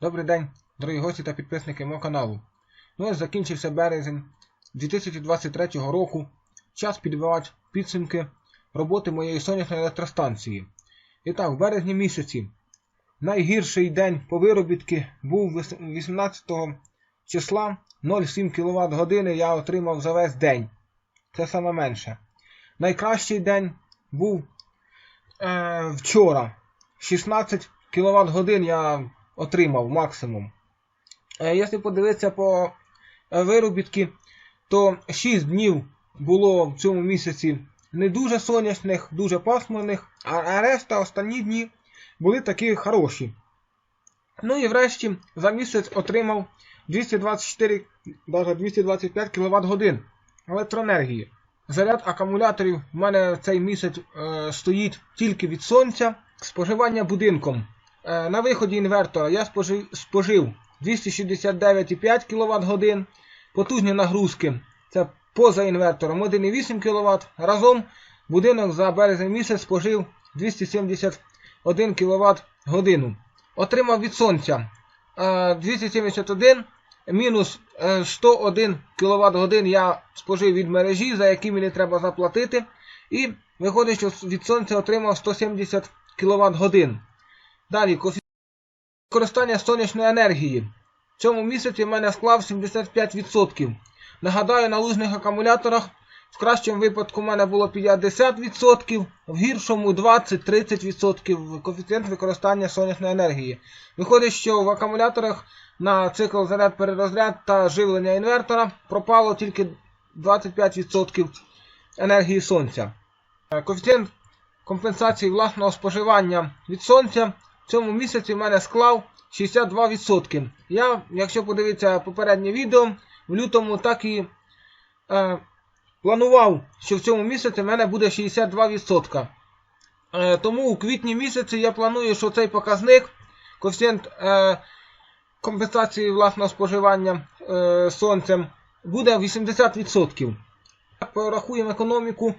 Добрий день, дорогі гості та підписники мого каналу. Ну ось закінчився березень 2023 року. Час підбивати підсумки роботи моєї сонячної електростанції. І так, в березні місяці найгірший день по виробітки був 18 числа 0,7 кВт години я отримав за весь день. Це саме менше. Найкращий день був е, вчора. 16 кВт годин я отримав максимум. Е, Якщо подивитися по е, виробітки, то 6 днів було в цьому місяці не дуже сонячних, дуже пасмурних, а решта останні дні були такі хороші. Ну і врешті за місяць отримав 224, навіть 225 кВт годин електроенергії. Заряд акумуляторів в мене цей місяць е, стоїть тільки від сонця. Споживання будинком. Е, на виході інвертора я спожив, спожив 269,5 кВт годин. Потужні нагрузки це поза інвертором 1,8 кВт. Разом будинок за березень місяць спожив 271 кВт. Отримав від сонця е, 271 мінус е, 101 кВт годин я спожив від мережі, за які мені треба заплатити. І виходить, що від сонця отримав 170 кВт годин. Далі, використання сонячної енергії. В цьому місяці в мене склав 75%. Нагадаю, на лужних акумуляторах в кращому випадку в мене було 50%, в гіршому 20-30% коефіцієнт використання сонячної енергії. Виходить, що в акумуляторах на цикл заряд перерозряд та живлення інвертора пропало тільки 25% енергії сонця. Коефіцієнт компенсації власного споживання від сонця в цьому місяці в мене склав 62%. Я, якщо подивитися попереднє відео, в лютому так і е, планував, що в цьому місяці в мене буде 62%. Е, тому у квітні місяці я планую, що цей показник, коефіцієнт е, компенсації власного споживання е, сонцем, буде 80%. Порахуємо економіку.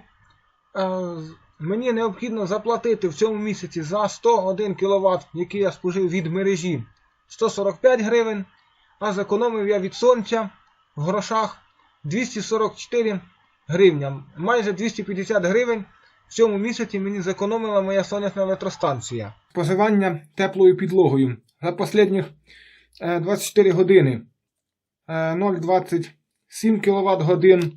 Е, Мені необхідно заплатити в цьому місяці за 101 кВт, який я спожив від мережі, 145 гривень, а зекономив я від сонця в грошах 244 гривня. Майже 250 гривень в цьому місяці мені зекономила моя сонячна електростанція. Споживання теплою підлогою за останні 24 години е, 0,27 кВт годин.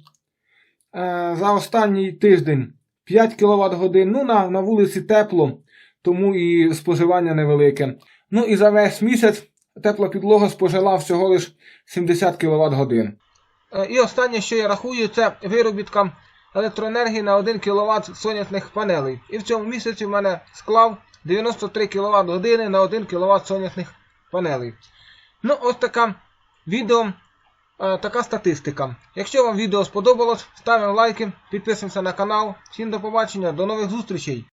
Е, За останній тиждень 5 кВт годин. Ну, на, на вулиці тепло, тому і споживання невелике. Ну і за весь місяць тепла підлога спожила всього лиш 70 кВт годин. Е, І останнє, що я рахую, це виробітка електроенергії на 1 кВт сонячних панелей. І в цьому місяці в мене склав 93 кВт години на 1 кВт сонячних панелей. Ну, ось така відео, така статистика. Якщо вам відео сподобалось, ставимо лайки, підписуємося на канал. Всім до побачення, до нових зустрічей!